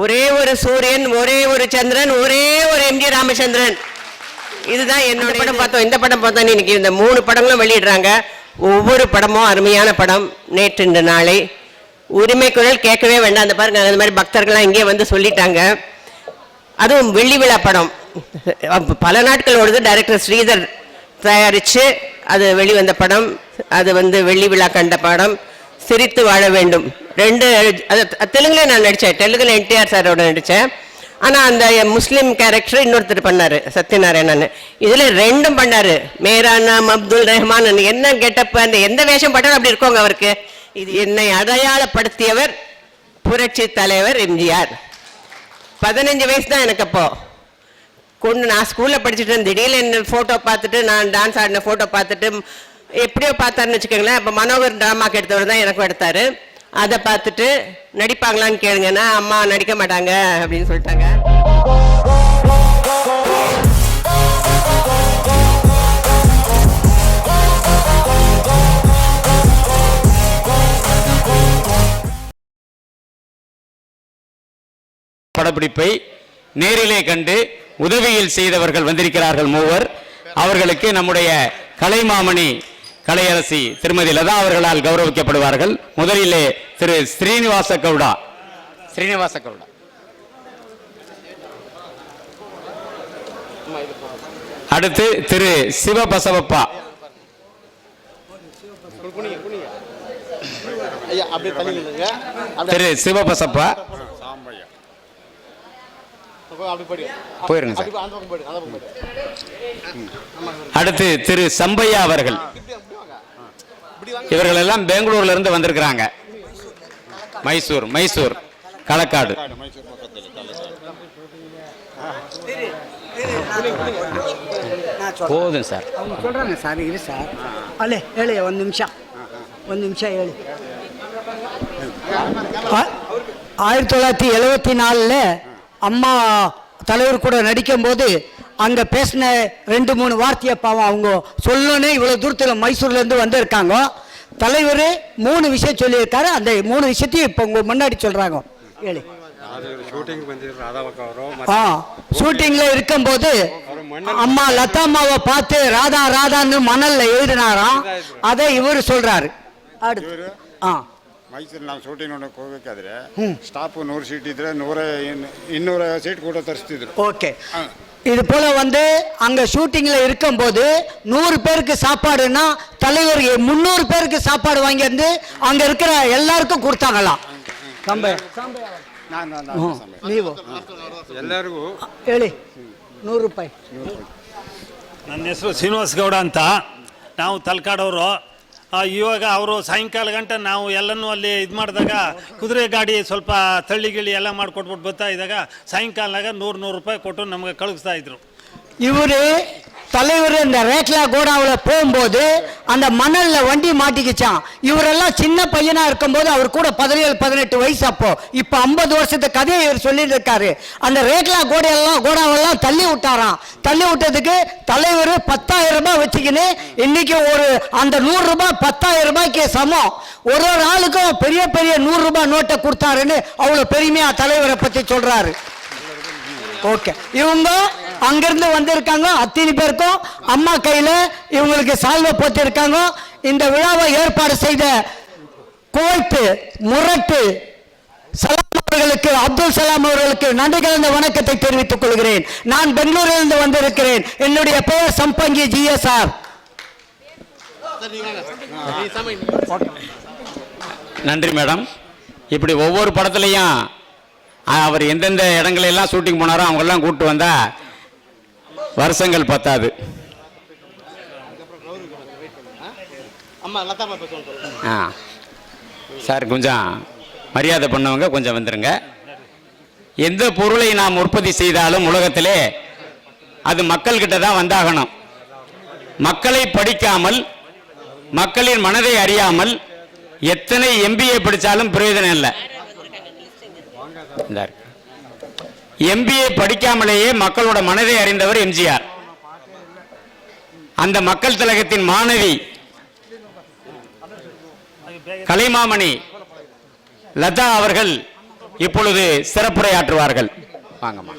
ஒரே ஒரு சூரியன் ஒரே ஒரு சந்திரன் ஒரே ஒரு எம்ஜி ராமச்சந்திரன். இதுதான் என்னோட படம் பார்த்தோம். இந்த படம் பார்த்தோம் இன்னைக்கு இந்த மூணு படங்களும் வெளியிடுறாங்க. ஒவ்வொரு படமும் அருமையான படம். நேற்று இந்த நாளை. உரிமை குரல் கேட்கவே வேண்டாம். அந்த பாருங்க அந்த மாதிரி பக்தர்கள்லாம் இங்கே வந்து சொல்லிட்டாங்க. அதுவும் வெள்ளி விழா படம். பல நாட்கள் ஓடுது. டைரக்டர் ஸ்ரீதர் தயாரித்து அது வெளிவந்த படம். அது வந்து வெள்ளி விழா கண்ட படம். சிரித்து வாழ வேண்டும். ரெண்டு தெலுங்குல நான் நடித்தேன் தெலுங்குல என்டிஆர் சாரோட நடித்தேன் ஆனால் அந்த முஸ்லீம் கேரக்டர் இன்னொருத்தர் பண்ணார் சத்யநாராயணன் இதில் ரெண்டும் பண்ணார். மேரா நாம் அப்துல் ரஹ்மான் என்ன கெட்டப் அந்த எந்த வேஷம் பட்டாலும் அப்படி இருக்கோங்க அவருக்கு. இது என்னை அடையாளப்படுத்தியவர் புரட்சி தலைவர் எம்ஜிஆர். பதினஞ்சு வயசு தான் எனக்கு அப்போ. கொண்டு நான் ஸ்கூலில் படிச்சுட்டு இருந்தேன். திடீர்னு என்ன ஃபோட்டோ பார்த்துட்டு நான் டான்ஸ் ஆடின ஃபோட்டோ பார்த்துட்டு எப்படியோ பார்த்தாருன்னு வச்சுக்கோங்களேன். அப்போ மனோகர் ட்ராமாக்கு எடுத்தவர் தான் எனக்கும் எடுத்தார் அதை பார்த்துட்டு நடிப்பாங்களான்னு கேளுங்கன்னா அம்மா நடிக்க மாட்டாங்க அப்படின்னு சொல்லிட்டாங்க. படப்பிடிப்பை நேரிலே கண்டு உதவியில் செய்தவர்கள் வந்திருக்கிறார்கள் மூவர். அவர்களுக்கு நம்முடைய கலைமாமணி கலையரசி திருமதி லதா அவர்களால் கௌரவிக்கப்படுவார்கள். முதலிலே திரு ஸ்ரீனிவாச கவுடா. ஸ்ரீனிவாச கவுடா. அடுத்து திரு சிவபசவப்பா. திரு சிவபசப்பா போயிருங்க அடுத்து திரு சம்பையா அவர்கள். இவர்கள் எல்லாம் பெங்களூர்ல இருந்து வந்திருக்கிறாங்க. மைசூர் மைசூர் களக்காடு போதும் சார். அவங்க சார் இரு சார். அல்லே ஏழு ஒரு நிமிஷம். ஒரு நிமிஷம் ஏழு ஆயிரத்தி தொள்ளாயிரத்தி எழுபத்தி நாலில் அம்மா தலைவர் கூட நடிக்கும்போது அங்கே பேசின ரெண்டு மூணு வார்த்தையை பாவம் அவங்க சொல்லணுன்னு இவ்வளோ தூரத்தில் மைசூர்லேருந்து வந்திருக்காங்க. தலைவர் மூணு விஷயம் சொல்லியிருக்காரு. அந்த மூணு விஷயத்தையும் இப்போ உங்கள் முன்னாடி சொல்கிறாங்க ஏழு ஷூட்டிங்ல இருக்கும் போது அம்மா லதா அம்மாவை பார்த்து ராதா ராதான்னு மணல்ல எழுதினாராம். அதை இவர் சொல்றாரு. அடுத்து. ஆ. ಮೈಸೂರು ನಾವು ಶೂಟಿಂಗ್ ನೋಡಕ್ಕೆ ಹೋಗ್ಬೇಕಾದ್ರೆ ಸ್ಟಾಪ್ ನೂರು ಸೀಟ್ ಇದ್ರೆ ನೂರ ಇನ್ನೂರ ಸೀಟ್ ಕೂಡ ತರಿಸ್ತಿದ್ರು ஓகே இது போல வந்து அங்க ஷூட்டிங்ல இருக்கும்போது நூறு பேருக்கு சாப்பாடுன்னா தலைவர் முந்நூறு பேருக்கு சாப்பாடு வாங்கி வந்து அங்க இருக்கிற எல்லாருக்கும் கொடுத்தாங்களாம் ಕಂಬೆ ನಾನು ನಾನು ಸಮಯ. ನೀವು ಎಲ್ಲರಿಗೂ ಹೇಳಿ ನೂರು ರೂಪಾಯಿ ನನ್ನ ಹೆಸರು ಶ್ರೀನಿವಾಸ್ ಗೌಡ ಅಂತ ನಾವು ತಲಕಾಡವರು ಇವಾಗ ಅವರು ಸಾಯಂಕಾಲ ಗಂಟೆ ನಾವು ಎಲ್ಲನೂ ಅಲ್ಲಿ ಇದು ಮಾಡಿದಾಗ ಕುದುರೆ ಗಾಡಿ ಸ್ವಲ್ಪ ತಳ್ಳಿಗಿಳಿ ಎಲ್ಲ ಮಾಡಿಕೊಟ್ಬಿಟ್ಟು ಬರ್ತಾ ಇದ್ದಾಗ ಸಾಯಂಕಾಲದಾಗ ನೂರು ನೂರು ರೂಪಾಯಿ ಕೊಟ್ಟು ನಮಗೆ ಕಳಿಸ್ತಾ ಇದ್ರು. ಇವರೇ தலைவர் இந்த ரேக்லா கோடாவில் போகும்போது அந்த மணலில் வண்டி மாட்டிக்கிச்சான் இவரெல்லாம் சின்ன பையனாக இருக்கும்போது அவர் கூட பதினேழு பதினெட்டு வயசு அப்போ. இப்போ ஐம்பது வருஷத்து கதையை இவர் சொல்லிட்டு இருக்காரு அந்த ரேக்லா கோடையெல்லாம் கோடாவெல்லாம் தள்ளி விட்டாராம். தள்ளி விட்டதுக்கு தலைவர் பத்தாயிரம் ரூபாய் வச்சுக்கின்னு இன்னைக்கு ஒரு அந்த நூறுரூபா பத்தாயிரம் ரூபாய்க்கு சமம். ஒரு ஒரு ஆளுக்கும் பெரிய பெரிய நூறுரூபா நோட்டை கொடுத்தாருன்னு அவ்வளோ பெருமையாக தலைவரை பற்றி சொல்கிறாரு ஓகே. இவங்க அங்கிருந்து வந்திருக்காங்க அத்தனை பேருக்கும் அம்மா கையில் இவங்களுக்கு சால்வை போட்டிருக்காங்க. இந்த விழாவை ஏற்பாடு செய்த குவைத்து முரட்டு சலாம் அவர்களுக்கு அப்துல் சலாம் அவர்களுக்கு நன்றி கலந்த வணக்கத்தை தெரிவித்துக் கொள்கிறேன். நான் பெங்களூரிலிருந்து வந்திருக்கிறேன். என்னுடைய பெயர் சம்பங்கி ஜிஎஸ்ஆர். நன்றி மேடம். இப்படி ஒவ்வொரு படத்துலையும் அவர் எந்தெந்த இடங்களெல்லாம் ஷூட்டிங் போனாரோ அவங்கெல்லாம் கூப்பிட்டு வந்தால் வருஷங்கள் பத்தாது. ஆ. சார் கொஞ்சம் மரியாதை பண்ணவங்க கொஞ்சம் வந்துருங்க. எந்த பொருளை நாம் உற்பத்தி செய்தாலும் உலகத்திலே அது மக்கள்கிட்ட தான் வந்தாகணும். மக்களை படிக்காமல் மக்களின் மனதை அறியாமல் எத்தனை எம்பிஏ படித்தாலும் பிரயோஜனம் இல்லை. எம்பிஏ படிக்காமலேயே மக்களோட மனதை அறிந்தவர் எம்ஜிஆர் அந்த மக்கள் திலகத்தின் மாணவி கலைமாமணி லதா அவர்கள் இப்பொழுது சிறப்புரையாற்றுவார்கள். வாங்கம்மா.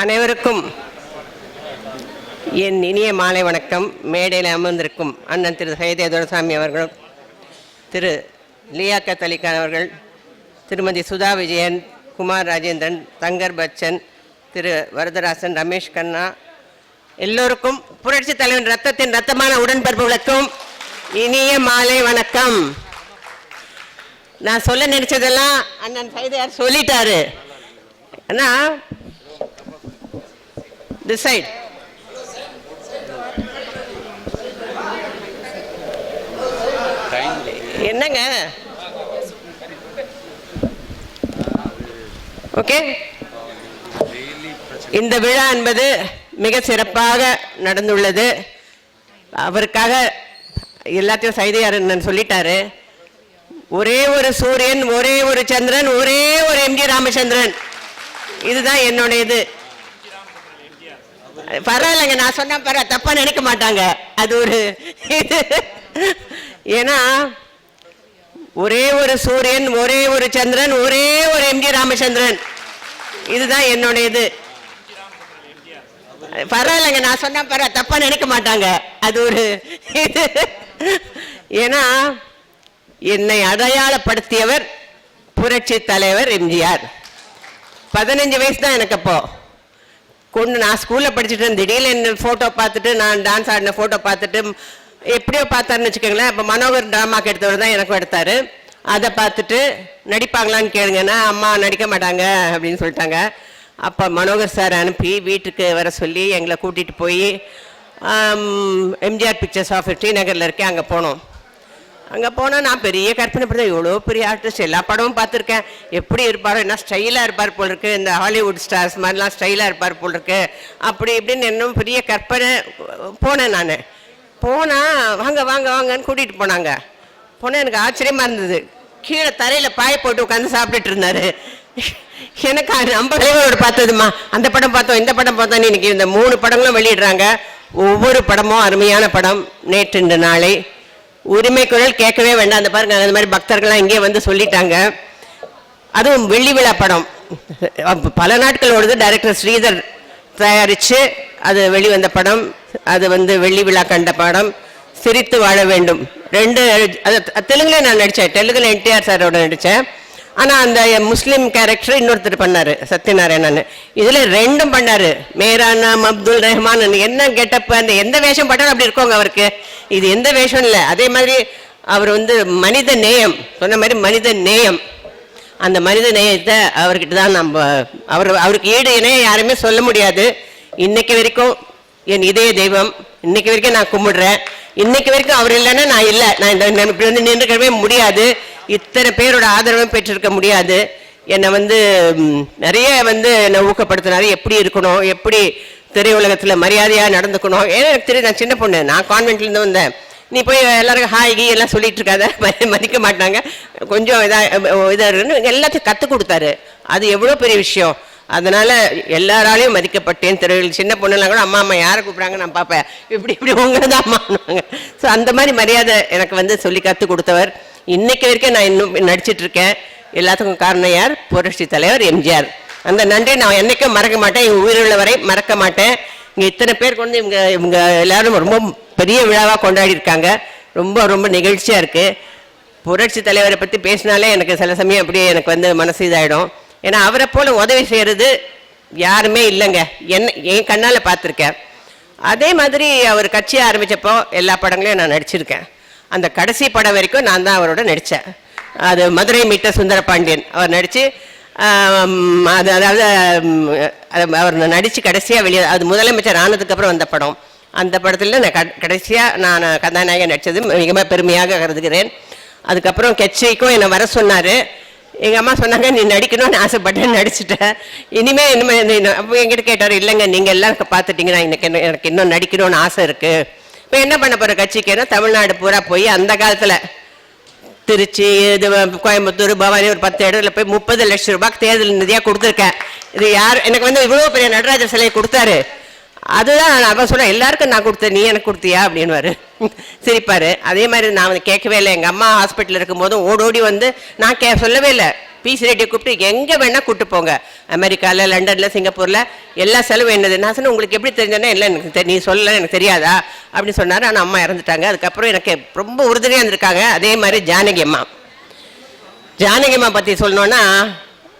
அனைவருக்கும் என் இனிய மாலை வணக்கம். மேடையில் அமர்ந்திருக்கும் அண்ணன் திரு சைதே துரசாமி அவர்கள் திரு லியாக்கத் அலிகான் அவர்கள் திருமதி சுதா விஜயன் குமார் ராஜேந்திரன் தங்கர் பச்சன் திரு வரதராசன் ரமேஷ் கண்ணா எல்லோருக்கும் புரட்சி தலைவன் ரத்தத்தின் ரத்தமான உடன்பிறப்புகளுக்கும் இனிய மாலை வணக்கம். நான் சொல்ல நினைச்சதெல்லாம் அண்ணன் சைதையார் சொல்லிட்டாரு. அண்ணா டிசைட். என்னங்க? ஓகே இந்த விழா என்பது மிக சிறப்பாக நடந்துள்ளது. அவருக்காக எல்லாத்தையும் சைதையார் சொல்லிட்டாரு. ஒரே ஒரு சூரியன் ஒரே ஒரு சந்திரன் ஒரே ஒரு எம்ஜி ராமச்சந்திரன். இதுதான் என்னுடைய இது பரவாயில்லைங்க நான் சொன்ன பரவாயில்ல தப்பா நினைக்க மாட்டாங்க. அது ஒரு இது. ஏன்னா ஒரே ஒரு சூரியன் ஒரே ஒரு சந்திரன் ஒரே ஒரு எம்ஜி ராமச்சந்திரன். இதுதான் என்னுடைய இது பரவாயில்லைங்க நான் சொன்ன பரவாயில்ல தப்பா நினைக்க மாட்டாங்க. அது ஒரு இது. ஏன்னா என்னை அடையாளப்படுத்தியவர் புரட்சி தலைவர் எம்ஜிஆர். பதினஞ்சு வயசு தான் எனக்கு அப்போ. கொண்டு நான் ஸ்கூலில் படிச்சுட்டு இருந்தேன். திடீர்னு என்ன ஃபோட்டோ பார்த்துட்டு நான் டான்ஸ் ஆடின ஃபோட்டோ பார்த்துட்டு எப்படியோ பார்த்தாருன்னு வச்சுக்கோங்களேன். இப்போ மனோகர் ட்ராமாக்கு எடுத்தவர் தான் எனக்கும் எடுத்தார். அதை பார்த்துட்டு நடிப்பாங்களான்னு கேளுங்கன்னா அம்மா நடிக்க மாட்டாங்க அப்படின்னு சொல்லிட்டாங்க. அப்போ மனோகர் சார் அனுப்பி வீட்டுக்கு வர சொல்லி எங்களை கூட்டிகிட்டு போய் எம்ஜிஆர் பிக்சர்ஸ் ஆஃப் டி நகரில் இருக்கேன் அங்கே போனோம். அங்கே போனால் நான் பெரிய கற்பனை பண்ணேன் எவ்வளோ பெரிய ஆர்டிஸ்ட் எல்லா படமும் பார்த்துருக்கேன். எப்படி இருப்பாரோ என்ன ஸ்டைலாக இருப்பார் போல் இருக்கு. இந்த ஹாலிவுட் ஸ்டார்ஸ் மாதிரிலாம் ஸ்டைலாக இருப்பார் போல் இருக்கு. அப்படி இப்படின்னு இன்னும் பெரிய கற்பனை போனேன் நான். போனால் வாங்க வாங்க வாங்கன்னு கூட்டிகிட்டு போனாங்க. போனால் எனக்கு ஆச்சரியமாக இருந்தது. கீழே தரையில் பாய போட்டு உட்காந்து சாப்பிட்டுட்டு இருந்தாரு. எனக்கு நம்ம தலைவரோட பார்த்ததுமா. அந்த படம் பார்த்தோம் இந்த படம் பார்த்தோம் இன்னைக்கு இந்த மூணு படங்களும் வெளியிடுறாங்க. ஒவ்வொரு படமும் அருமையான படம். நேற்று இந்த நாளை. உரிமை குரல் கேட்கவே வேண்டாம். அந்த பாருங்க அந்த மாதிரி பக்தர்கள்லாம் இங்கே வந்து சொல்லிட்டாங்க. அதுவும் வெள்ளி விழா படம். பல நாட்கள் ஓடுது டைரக்டர் ஸ்ரீதர் தயாரித்து அது வெளிவந்த படம். அது வந்து வெள்ளி விழா கண்ட படம். சிரித்து வாழ வேண்டும். ரெண்டு அது தெலுங்குல நான் நடித்தேன் தெலுங்குல என்டிஆர் சாரோட நடித்தேன் ஆனால் அந்த முஸ்லீம் கேரக்டர் இன்னொருத்தர் பண்ணார் சத்யநாராயணன் இதில் ரெண்டும் பண்ணார். மேரா நாம் அப்துல் ரஹ்மான் என்ன கெட்டப் அந்த எந்த வேஷம் பட்டாலும் அப்படி இருக்கோங்க அவருக்கு. இது எந்த வேஷம் இல்லை. அதே மாதிரி அவர் வந்து மனித நேயம். சொன்ன மாதிரி மனித நேயம். அந்த மனித நேயத்தை அவர்கிட்ட தான் நம்ம அவர் அவருக்கு ஈடு இணைய யாருமே சொல்ல முடியாது. இன்னைக்கு வரைக்கும் என் இதய தெய்வம். இன்னைக்கு வரைக்கும் நான் கும்பிடுறேன். இன்னைக்கு வரைக்கும் அவர் இல்லைன்னா நான் இல்லை. நான் இந்த நான் இப்படி வந்து நின்றுக்கவே முடியாது. இத்தனை பேரோட ஆதரவும் பெற்றிருக்க முடியாது. என்னை வந்து நிறைய வந்து என்னை ஊக்கப்படுத்தினாரு. எப்படி இருக்கணும்? எப்படி திரையுலகத்தில் மரியாதையாக நடந்துக்கணும்? ஏன்னா எனக்கு தெரியும் நான் சின்ன பொண்ணு. நான் கான்வென்ட்லேருந்து வந்தேன். நீ போய் எல்லாருக்கும் ஹாய் கீ எல்லாம் சொல்லிட்டு இருக்காத. மதிக்க மாட்டாங்க. கொஞ்சம் இதாக இதாக இருக்குன்னு எல்லாத்தையும் கற்றுக் கொடுத்தாரு. அது எவ்வளோ பெரிய விஷயம். அதனால எல்லாராலையும் மதிக்கப்பட்டேன். தெருவில் சின்ன பொண்ணுலாம் கூட அம்மா அம்மா யாரை கூப்பிட்றாங்க? நான் பார்ப்பேன். இப்படி இப்படி உங்களை தான் ஸோ அந்த மாதிரி மரியாதை எனக்கு வந்து சொல்லி கற்றுக் கொடுத்தவர். இன்னைக்கு வரைக்கும் நான் இன்னும் நடிச்சிட்ருக்கேன் எல்லாத்துக்கும் காரணம் யார்? புரட்சி தலைவர் எம்ஜிஆர். அந்த நன்றி நான் என்றைக்கும் மறக்க மாட்டேன். என் உயிருள்ள வரை மறக்க மாட்டேன். இங்கே இத்தனை பேர் கொண்டு இவங்க இவங்க எல்லாரும் ரொம்ப பெரிய விழாவாக கொண்டாடி இருக்காங்க. ரொம்ப ரொம்ப நிகழ்ச்சியாக இருக்குது புரட்சி தலைவரை பற்றி பேசினாலே எனக்கு சில சமயம் அப்படியே எனக்கு வந்து மனசு இதாகிடும் ஏன்னா அவரை போல உதவி செய்கிறது யாருமே இல்லைங்க. என்ன என் கண்ணால் பார்த்துருக்கேன். அதே மாதிரி அவர் கட்சி ஆரம்பித்தப்போ எல்லா படங்களையும் நான் நடிச்சிருக்கேன். அந்த கடைசி படம் வரைக்கும் நான் தான் அவரோட நடித்தேன் அது மதுரை மீட்ட சுந்தரபாண்டியன். அவர் நடித்து அது அதாவது அவர் நடித்து கடைசியாக வெளியே அது முதலமைச்சர் ஆனதுக்கப்புறம் வந்த படம். அந்த படத்தில் நான் கடைசியாக நான் கதாநாயகன் நடித்தது மிகவும் பெருமையாக கருதுகிறேன். அதுக்கப்புறம் கட்சிக்கும் என்னை வர சொன்னார். எங்கள் அம்மா சொன்னாங்க நீ நடிக்கணும்னு ஆசைப்பட்டேன் நடிச்சிட்டேன் இனிமேல் இனிமே இந்த- அப்போ என்கிட்ட கேட்டார் இல்லைங்க நீங்கள் எல்லாம் பார்த்துட்டீங்கன்னா எனக்கு என்ன- எனக்கு இன்னும் நடிக்கணும்னு ஆசை இருக்குது இப்போ என்ன பண்ண போகிற கட்சிக்குன்னா தமிழ்நாடு பூரா போய் அந்த காலத்தில் திருச்சி இது கோயம்புத்தூர் பவானி ஒரு பத்து இடத்துல போய் முப்பது லட்சம் ரூபாய்க்கு தேர்தல் நிதியாக கொடுத்துருக்கேன். இது யார் எனக்கு வந்து இவ்வளோ பெரிய நடராஜர் சிலையை கொடுத்தாரு. அதுதான் நான் அவன் சொல்ல எல்லாருக்கும் நான் கொடுத்தேன் நீ எனக்கு கொடுத்தியா? அப்படின்னுவாரு. சிரிப்பார் அதே மாதிரி நான் வந்து கேட்கவே இல்லை. எங்கள் அம்மா ஹாஸ்பிட்டலில் இருக்கும்போதும் ஓடோடி வந்து நான் கே சொல்லவே இல்லை. பிசி ரெட்டியை கூப்பிட்டு எங்கே வேணால் கூப்பிட்டு போங்க. அமெரிக்காவில் லண்டனில் சிங்கப்பூரில் எல்லா செலவும் என்னது? நான் சொன்னேன் உங்களுக்கு எப்படி தெரிஞ்சோன்னா? இல்லை எனக்கு நீ சொல்லல எனக்கு தெரியாதா? அப்படின்னு சொன்னார். ஆனால் அம்மா இறந்துட்டாங்க. அதுக்கப்புறம் எனக்கு ரொம்ப உறுதுணையாக இருந்திருக்காங்க. அதே மாதிரி ஜானகி அம்மா. ஜானகி அம்மா பற்றி சொல்லணுன்னா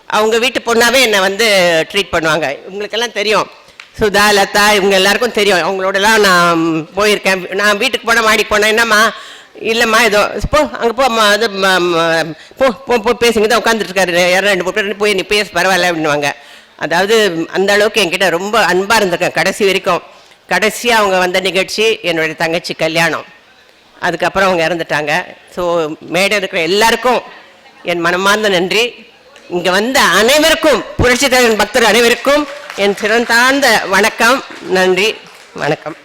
அவங்க வீட்டு பொண்ணாகவே என்னை வந்து ட்ரீட் பண்ணுவாங்க. உங்களுக்கெல்லாம் தெரியும். சுதா லதா இவங்க எல்லாருக்கும் தெரியும். அவங்களோடலாம் நான் போயிருக்கேன். நான் வீட்டுக்கு போனால் மாடிக்கு போனேன் என்னம்மா? இல்லைம்மா ஏதோ போ அங்கே போம்மா. அது ம, ம, போ போ போ பேசுங்க. தான் உட்காந்துட்டு இருக்காரு யாரும் ரெண்டு மூணு பேர் போய் நீ பேச பரவாயில்ல அப்படின்னுவாங்க. அதாவது அந்த அளவுக்கு என்கிட்ட ரொம்ப அன்பாக இருந்திருக்கேன் கடைசி வரைக்கும். கடைசியாக அவங்க வந்த நிகழ்ச்சி என்னுடைய தங்கச்சி கல்யாணம். அதுக்கப்புறம் அவங்க இறந்துட்டாங்க. ஸோ மேடை இருக்கிற எல்லாருக்கும் என் மனமார்ந்த நன்றி. இங்கே வந்த அனைவருக்கும் புரட்சித்தலைவன் பக்தர் அனைவருக்கும் என் சிறந்தாழ்ந்த வணக்கம். நன்றி. வணக்கம்.